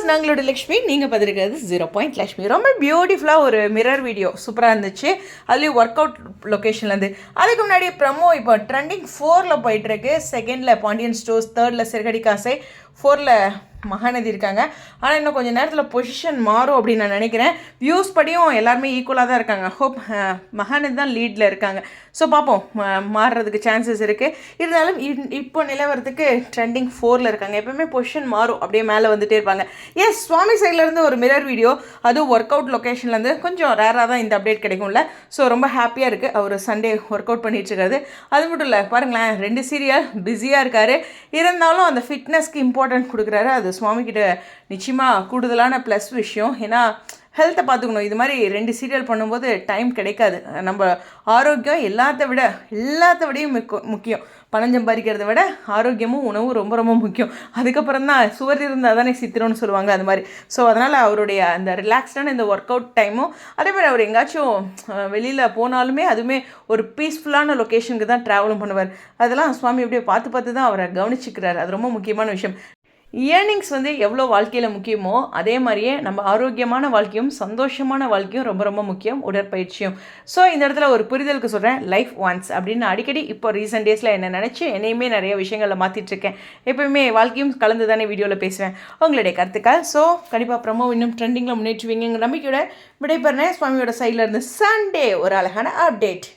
Viewers நாங்களோட Lakshmi நீங்கள் பார்த்துருக்கிறது zero point Lakshmi. ரொம்ப பியூட்டிஃபுல்லாக ஒரு மிரர் வீடியோ சூப்பராக இருந்துச்சு. அதுலேயும் ஒர்க் அவுட் லொக்கேஷன்லேருந்து அதுக்கு முன்னாடி ப்ரமோ இப்போ ட்ரெண்டிங் ஃபோரில் போயிட்டுருக்கு செகண்டில் பாண்டியன் ஸ்டோர்ஸ் தேர்டில் சிறுகடி காசை ஃபோரில் மகாநதி இருக்காங்க. ஆனால் இன்னும் கொஞ்சம் நேரத்தில் பொசிஷன் மாறும் அப்படின்னு நான் நினைக்கிறேன். வியூஸ் படியும் எல்லாருமே ஈக்குவலாக தான் இருக்காங்க. ஹோப் மகாநதி தான் லீடில் இருக்காங்க. ஸோ பார்ப்போம். மாறுறதுக்கு சான்சஸ் இருக்குது இருந்தாலும் இன் இப்போ நிலவரத்துக்கு ட்ரெண்டிங் ஃபோரில் இருக்காங்க. எப்பவுமே பொசிஷன் மாறும். அப்படியே மேலே வந்துகிட்டே இருப்பாங்க. எஸ் சுவாமி சைட்லேருந்து ஒரு மிரர் வீடியோ அதுவும் ஒர்க் அவுட் லொக்கேஷன்லேருந்து கொஞ்சம் ரேராக தான் இந்த அப்டேட் கிடைக்கும்ல. ஸோ ரொம்ப ஹாப்பியாக இருக்குது அவர் சண்டே ஒர்க் அவுட் பண்ணிகிட்ருக்காரு அது மட்டும் இல்லை பாருங்களேன். ரெண்டு சீரியல் பிஸியாக இருக்காரு. இருந்தாலும் அந்த ஃபிட்னஸ்க்கு இம்பார்ட்டன்ட் கொடுக்குறாரு. அது சுவாமி கிட்ட நிச்சயமாக கூடுதலான ப்ளஸ் விஷயம். ஏன்னா ஹெல்த்தை பார்த்துக்கணும். இது மாதிரி ரெண்டு சீரியல் பண்ணும்போது டைம் கிடைக்காது. நம்ம ஆரோக்கியம் எல்லாத்த விட எல்லாத்த விடையும் முக்கியம். பணம் சம்பாதிக்கிறத விட ஆரோக்கியமும் உணவும் ரொம்ப ரொம்ப முக்கியம். அதுக்கப்புறம் தான் சுவர் இருந்தால் தானே சித்திரம்னு சொல்லுவாங்க அது மாதிரி. ஸோ அதனால் அவருடைய அந்த ரிலாக்ஸ்டான இந்த ஒர்க் அவுட் டைமும் அதே மாதிரி அவர் எங்கேயாச்சும் வெளியில் போனாலுமே அதுவுமே ஒரு பீஸ்ஃபுல்லான லொக்கேஷனுக்கு தான் ட்ராவலும் பண்ணுவார். அதெல்லாம் சுவாமி அப்படியே பார்த்து பார்த்து தான் அவரை கவனிச்சுக்கிறார். அது ரொம்ப முக்கியமான விஷயம். இயர்னிங்ஸ் வந்து எவ்வளோ வாழ்க்கையில் முக்கியமோ அதே மாதிரியே நம்ம ஆரோக்கியமான வாழ்க்கையும் சந்தோஷமான வாழ்க்கையும் ரொம்ப ரொம்ப முக்கியம் உடற்பயிற்சியும். ஸோ இந்த இடத்துல ஒரு புரிதலுக்கு சொல்கிறேன் லைஃப் ஒன்ஸ் அப்படின்னு அடிக்கடி இப்போ ரீசெண்ட் டேஸில் என்ன நினச்சி என்னையுமே நிறைய விஷயங்களில் மாற்றிட்டு இருக்கேன். எப்பயுமே வாழ்க்கையும் கலந்து தானே வீடியோவில் பேசுவேன். உங்களுடைய கருத்துக்கள்? ஸோ கண்டிப்பாக ப்ரமோ இன்னும் ட்ரெண்டிங்கில் முன்னேற்றுவீங்கிற நம்பிக்கையோட விடைபெறேன். சுவாமியோட சைடில் இருந்து சண்டே ஒரு அழகான அப்டேட்